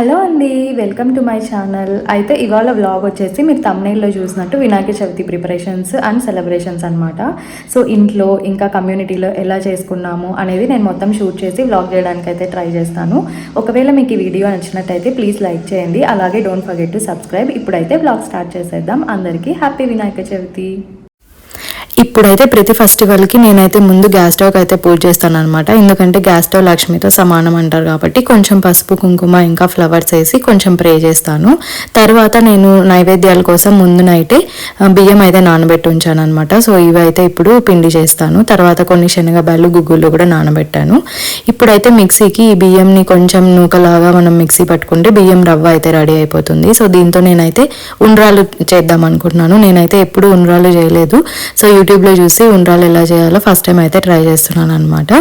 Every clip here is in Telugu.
హలో అండి వెల్కమ్ టు మై ఛానల్. అయితే ఇవాళ వ్లాగ్ వచ్చేసి మీరు తమ్నైల్లో చూసినట్టు Vinayaka Chavithi preparations and celebrations అనమాట సో ఇంట్లో ఇంకా కమ్యూనిటీలో ఎలా చేసుకున్నాము అనేది నేను మొత్తం షూట్ చేసి వ్లాగ్ చేయడానికి అయితే ట్రై చేస్తాను. ఒకవేళ మీకు ఈ వీడియో నచ్చినట్టయితే ప్లీజ్ లైక్ చేయండి. అలాగే డోంట్ ఫర్గెట్ టు సబ్స్క్రైబ్ ఇప్పుడైతే వ్లాగ్ స్టార్ట్ చేసేద్దాం. అందరికీ హ్యాపీ వినాయక చవితి. ఇప్పుడైతే ప్రతి ఫెస్టివల్కి నేనైతే ముందు గ్యాస్ స్టవ్కి అయితే పూజ చేస్తాను అనమాట ఎందుకంటే గ్యాస్ స్టవ్ లక్ష్మితో సమానం అంటారు కాబట్టి కొంచెం పసుపు కుంకుమ ఇంకా ఫ్లవర్స్ వేసి కొంచెం ప్రే చేస్తాను. తర్వాత నేను నైవేద్యాల కోసం ముందు నైటే బియ్యం అయితే నానబెట్టి ఉంచాను అనమాట సో ఇవైతే ఇప్పుడు పిండి చేస్తాను. తర్వాత కొన్ని శనగబాళ్ళు గుగ్గులు కూడా నానబెట్టాను. ఇప్పుడైతే మిక్సీకి ఈ బియ్యంని కొంచెం నూకలాగా మనం మిక్సీ పట్టుకుంటే బియ్యం రవ్వ అయితే రెడీ అయిపోతుంది. సో దీంతో నేనైతే ఉండ్రాలు చేద్దాం అనుకుంటున్నాను. నేనైతే ఎప్పుడు ఉండ్రాలు చేయలేదు. సో యూట్యూబ్లో చూసి ఉండ్రాలు ఎలా చేయాలో ఫస్ట్ టైం అయితే ట్రై చేస్తున్నాను అనమాట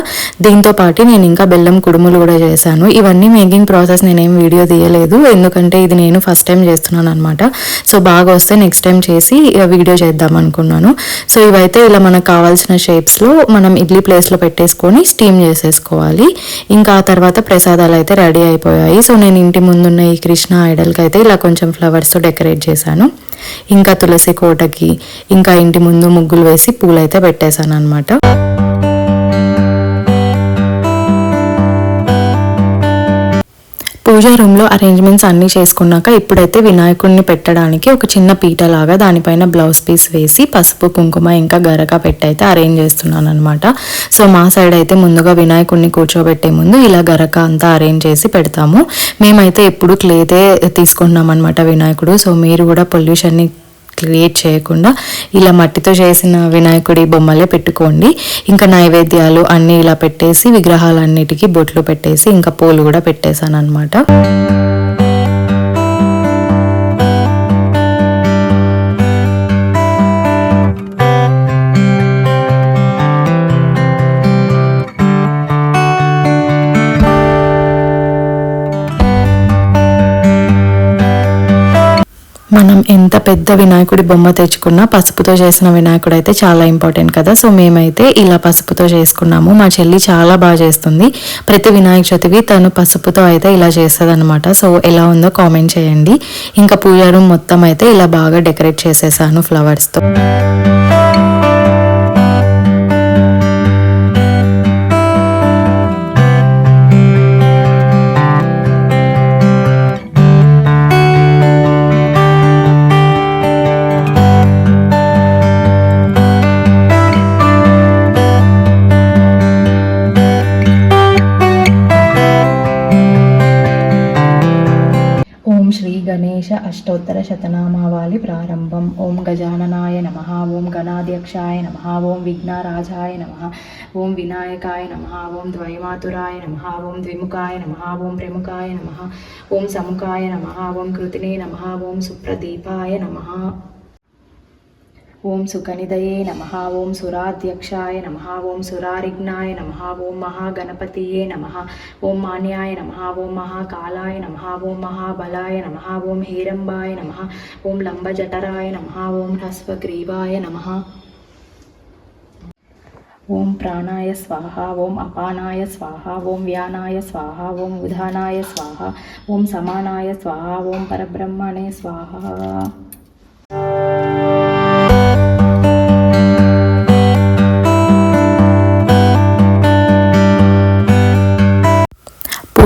దీంతో పాటు నేను ఇంకా బెల్లం కుడుములు కూడా చేశాను. ఇవన్నీ మేకింగ్ ప్రాసెస్ నేనేం వీడియో తీయలేదు. ఎందుకంటే ఇది నేను ఫస్ట్ టైం చేస్తున్నాను అనమాట సో బాగా వస్తే నెక్స్ట్ టైం చేసి వీడియో చేద్దాం అనుకున్నాను. సో ఇవైతే ఇలా మనకు కావాల్సిన షేప్స్లో మనం ఇడ్లీ ప్లేస్లో పెట్టేసుకొని స్టీమ్ చేసేసుకోవాలి. ఇంకా ఆ తర్వాత ప్రసాదాలు అయితే రెడీ అయిపోయాయి. సో నేను ఇంటి ముందున్న ఈ కృష్ణ ఐడల్కి అయితే ఇలా కొంచెం ఫ్లవర్స్తో డెకరేట్ చేశాను. ఇంకా తులసి కోటకి ఇంకా ఇంటి ముందు ముగ్గులు వేసి పూలైతే పెట్టేశాను అనమాట పూజా రూమ్లో అరేంజ్మెంట్స్ అన్నీ చేసుకున్నాక ఇప్పుడైతే వినాయకుడిని పెట్టడానికి ఒక చిన్న పీటలాగా దానిపైన బ్లౌజ్ పీస్ వేసి పసుపు కుంకుమ ఇంకా గరక పెట్టయితే అరేంజ్ చేస్తున్నాను అనమాట సో మా సైడ్ అయితే ముందుగా వినాయకుడిని కూర్చోబెట్టే ముందు ఇలా గరక అంతా అరేంజ్ చేసి పెడతాము. మేమైతే ఎప్పుడు క్లేతే తీసుకుంటున్నాం అనమాట వినాయకుడు. సో మీరు కూడా పొల్యూషన్ని క్రియేట్ చేయకుండా ఇలా మట్టితో చేసిన వినాయకుడి బొమ్మలే పెట్టుకోండి. ఇంకా నైవేద్యాలు అన్నీ ఇలా పెట్టేసి విగ్రహాలన్నిటికీ బొట్లు పెట్టేసి ఇంకా పూలు కూడా పెట్టేశాను అనమాట మనం ఎంత పెద్ద వినాయకుడి బొమ్మ తెచ్చుకున్నా పసుపుతో చేసిన వినాయకుడు అయితే చాలా ఇంపార్టెంట్ కదా. సో మేమైతే ఇలా పసుపుతో చేసుకున్నాము. మా చెల్లి చాలా బాగా చేస్తుంది. ప్రతి వినాయక చవితికి తను పసుపుతో అయితే ఇలా చేస్తుంది అనమాట సో ఎలా ఉందో కామెంట్ చేయండి. ఇంకా పూజ రూమ్ మొత్తం అయితే ఇలా బాగా డెకరేట్ చేసేసాను ఫ్లవర్స్తో. ఓం శ్రీ గణేశ అష్టోత్తర శతనామావళి ప్రారంభం. ఓం గజాననాయ నమ. ఓం గణాధ్యక్షాయ నమ. ఓం విఘ్నరాజాయ నమ. ఓం వినాయకాయ నమ. ఓం ద్వైమాతురాయ నమ. ఓం ద్విముఖాయ నమ. ఓం ప్రముఖాయ నమ. ఓం సముఖాయ నమ. ఓం కృతినే నమ. ఓం సుప్రదీపాయ నమ. ఓం సుకనిదయే నమ ఓం సురాధ్యక్షాయ నమ ఓం సురారిఘ్నాయ నమ ఓం మహాగణపతియే నమ ఓం మాన్యాయ నమ ఓం మహాకాలాయ నమ ఓం మహాబలాయ నమ ఓం హీరంబాయ నమ ఓం లంబజఠరాయ నమ ఓం హ్రస్వగ్రీవాయ నమ. ఓం ప్రాణాయ స్వాహ ఓం అపానాయ స్వాహ ఓం వ్యానాయ స్వాహ ఓం ఉదానాయ స్వాహ ఓం సమానాయ స్వాహ ఓం పరబ్రహ్మణే స్వాహ.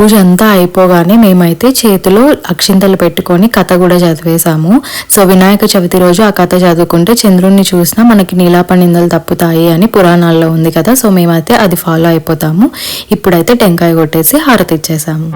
పూజ అంతా అయిపోగానే మేమైతే చేతిలో అక్షింతలు పెట్టుకొని కథ కూడా చదివేశాము. సో వినాయక చవితి రోజు ఆ కథ చదువుకుంటే చంద్రుణ్ణి చూసినా మనకి నీలాప నిందలు తప్పుతాయి అని పురాణాల్లో ఉంది కదా సో మేమైతే అది ఫాలో అయిపోతాము. ఇప్పుడైతే టెంకాయ కొట్టేసి హారతి ఇచ్చేసాము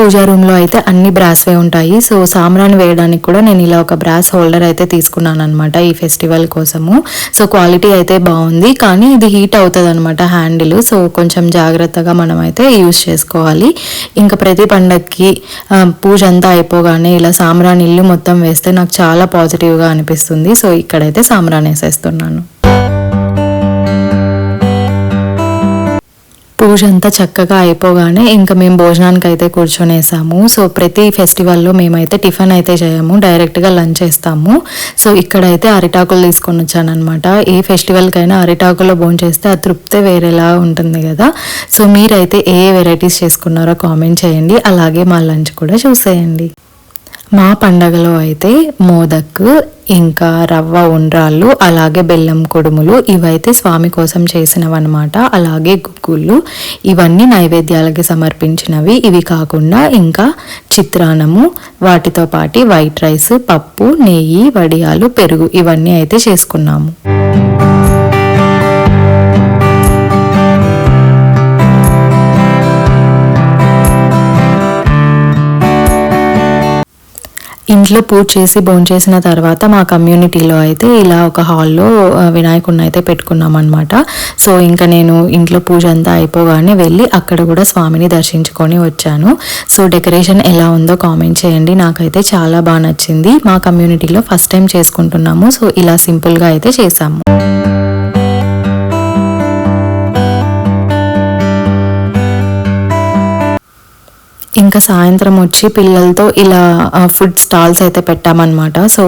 పూజా రూమ్లో అయితే అన్ని బ్రాస్వే ఉంటాయి. సో సామ్రాన్ వేయడానికి కూడా నేను ఇలా ఒక బ్రాస్ హోల్డర్ అయితే తీసుకున్నాను అనమాట ఈ ఫెస్టివల్ కోసము. సో క్వాలిటీ అయితే బాగుంది. కానీ ఇది హీట్ అవుతుంది అనమాట హ్యాండిల్ సో కొంచెం జాగ్రత్తగా మనం అయితే యూస్ చేసుకోవాలి. ఇంకా ప్రతి పండక్కి పూజ అంతా అయిపోగానే ఇలా సామ్రాన్ ఇల్లు మొత్తం వేస్తే నాకు చాలా పాజిటివ్గా అనిపిస్తుంది. సో ఇక్కడైతే సాంబ్రాన్ వేసేస్తున్నాను. పూజ అంతా చక్కగా అయిపోగానే ఇంకా మేము భోజనానికి అయితే కూర్చొనేసాము. సో ప్రతి ఫెస్టివల్లో మేమైతే టిఫిన్ అయితే చేయము డైరెక్ట్గా లంచ్ చేస్తాము. సో ఇక్కడైతే అరిటాకులు తీసుకొని వచ్చానమాట ఏ ఫెస్టివల్కైనా అరిటాకులో భోజనం చేస్తే ఆ తృప్తే వేరేలా ఉంటుంది కదా. సో మీరైతే ఏ వెరైటీస్ చేసుకున్నారో కామెంట్ చేయండి. అలాగే మా లంచ్ కూడా చూసేయండి. మా పండగలో అయితే మోదక్ ఇంకా రవ్వ ఉండ్రాళ్ళు అలాగే బెల్లం కొడుములు ఇవైతే స్వామి కోసం చేసినవన్నమాట. అలాగే గుగ్గుళ్ళు ఇవన్నీ నైవేద్యాలకి సమర్పించినవి. ఇవి కాకుండా ఇంకా చిత్రాన్నము వాటితో పాటు వైట్ రైస్ పప్పు నెయ్యి వడియాలు పెరుగు ఇవన్నీ అయితే చేసుకున్నాము. ఇంట్లో పూజ చేసి భోంచేసిన తర్వాత మా కమ్యూనిటీలో అయితే ఇలా ఒక హాల్లో వినాయకుడిని అయితే పెట్టుకున్నాం అనమాట సో ఇంకా నేను ఇంట్లో పూజ అంతా అయిపోగానే వెళ్ళి అక్కడ కూడా స్వామిని దర్శించుకొని వచ్చాను. సో డెకరేషన్ ఎలా ఉందో కామెంట్ చేయండి. నాకైతే చాలా బాగా నచ్చింది. మా కమ్యూనిటీలో ఫస్ట్ టైం చేసుకుంటున్నాము. సో ఇలా సింపుల్గా అయితే చేసాము ఇంకా సాయంత్రం వచ్చి పిల్లలతో ఇలా ఫుడ్ స్టాల్స్ అయితే పెట్టామన్నమాట. సో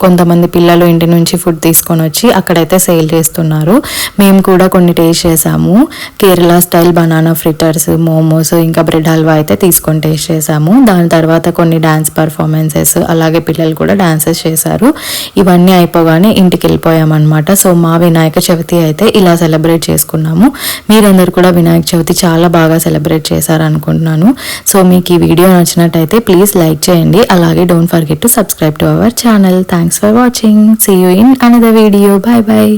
కొంతమంది పిల్లలు ఇంటి నుంచి ఫుడ్ తీసుకొని వచ్చి అక్కడైతే సేల్ చేస్తున్నారు. మేము కూడా కొన్ని టేస్ట్ చేసాము. Kerala style banana fritters momos ఇంకా బ్రెడ్ హల్వా అయితే తీసుకొని టేస్ట్ చేసాము. దాని తర్వాత కొన్ని డ్యాన్స్ పర్ఫార్మెన్సెస్ అలాగే పిల్లలు కూడా డ్యాన్సెస్ చేశారు. ఇవన్నీ అయిపోగానే ఇంటికి వెళ్ళిపోయామన్నమాట. సో మా వినాయక చవితి అయితే ఇలా సెలబ్రేట్ చేసుకున్నాము. మీరందరూ కూడా వినాయక చవితి చాలా బాగా సెలబ్రేట్ చేశారు అనుకుంటున్నాను సో మీకు ఈ వీడియో నచ్చినట్టయితే ప్లీజ్ లైక్ చేయండి. అలాగే don't forget to subscribe to our channel thanks for watching see you in another video bye bye